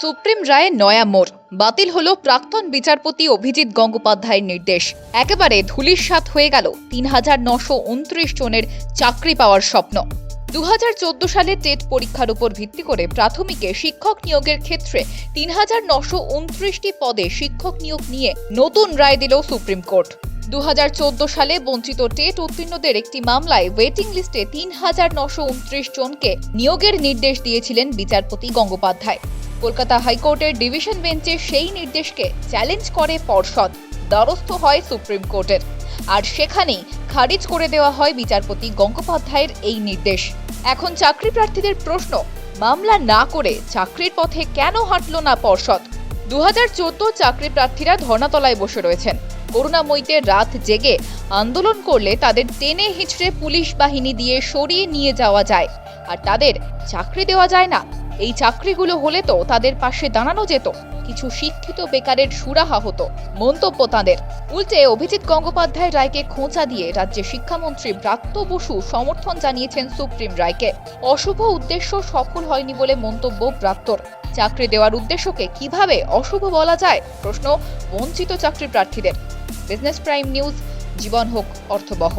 Supreme রায়ে নয়া মোড়। বাতিল হল প্রাক্তন বিচারপতি অভিজিৎ গঙ্গোপাধ্যায়ের নির্দেশ। একেবারে ধুলিস্বাত হয়ে গেল তিন হাজার নশো উনত্রিশ জনের চাকরি পাওয়ার স্বপ্ন। দু হাজার চোদ্দ সালে টেট পরীক্ষার উপর ভিত্তি করে প্রাথমিকে শিক্ষক নিয়োগের ক্ষেত্রে তিন হাজার নশো উনত্রিশটি পদে শিক্ষক নিয়োগ নিয়ে নতুন রায় দিল সুপ্রিম কোর্ট। দু হাজার চোদ্দ সালে বঞ্চিত টেট উত্তীর্ণদের একটি মামলায় ওয়েটিং লিস্টে তিন হাজার নশো উনত্রিশ জনকে নিয়োগের নির্দেশ দিয়েছিলেন বিচারপতি গঙ্গোপাধ্যায়। কলকাতা হাইকোর্টের ডিভিশন বেঞ্চে সেই নির্দেশকে চ্যালেঞ্জ করে পর্ষদ, দ্বারস্থ হয় সুপ্রিম কোর্টের। আর সেখানেই খারিজ করে দেওয়া হয় বিচারপতি গঙ্গোপাধ্যায়ের এই নির্দেশ। এখন চাকরি প্রার্থীদের প্রশ্ন, মামলা না করে চাকরির পথে কেন হাঁটল না পর্ষদ? দু হাজার চাকরি প্রার্থীরা ধর্নাতলায় বসে রয়েছেন। করুণাময়ীতে রাত জেগে আন্দোলন করলে তাদের টেনে হিঁচড়ে পুলিশ বাহিনী দিয়ে সরিয়ে নিয়ে যাওয়া যায়। আর তাদের চাকরি দেওয়া যায় না। এই চাকরিগুলো হলে তো তাদের পাশে দাঁড়ানো যেত। কিছু শিক্ষিত বেকারের সুরাহা হতো, মন্তব্য তাঁদের। উল্টে অভিজিৎ গঙ্গোপাধ্যায় রায়কে খোঁচা দিয়ে রাজ্যের শিক্ষামন্ত্রী ব্রাত্য বসু সমর্থন জানিয়েছেন সুপ্রিম রায়কে। অশুভ উদ্দেশ্য সফল হয়নি বলে মন্তব্য ব্রাত্যর। চাকরি দেওয়ার উদ্দেশ্যকে কীভাবে অশুভ বলা যায়? প্রশ্ন, বঞ্চিত চাকরি প্রার্থীদের বিজনেস প্রাইম নিউজ, জীবন হোক অর্থবহ।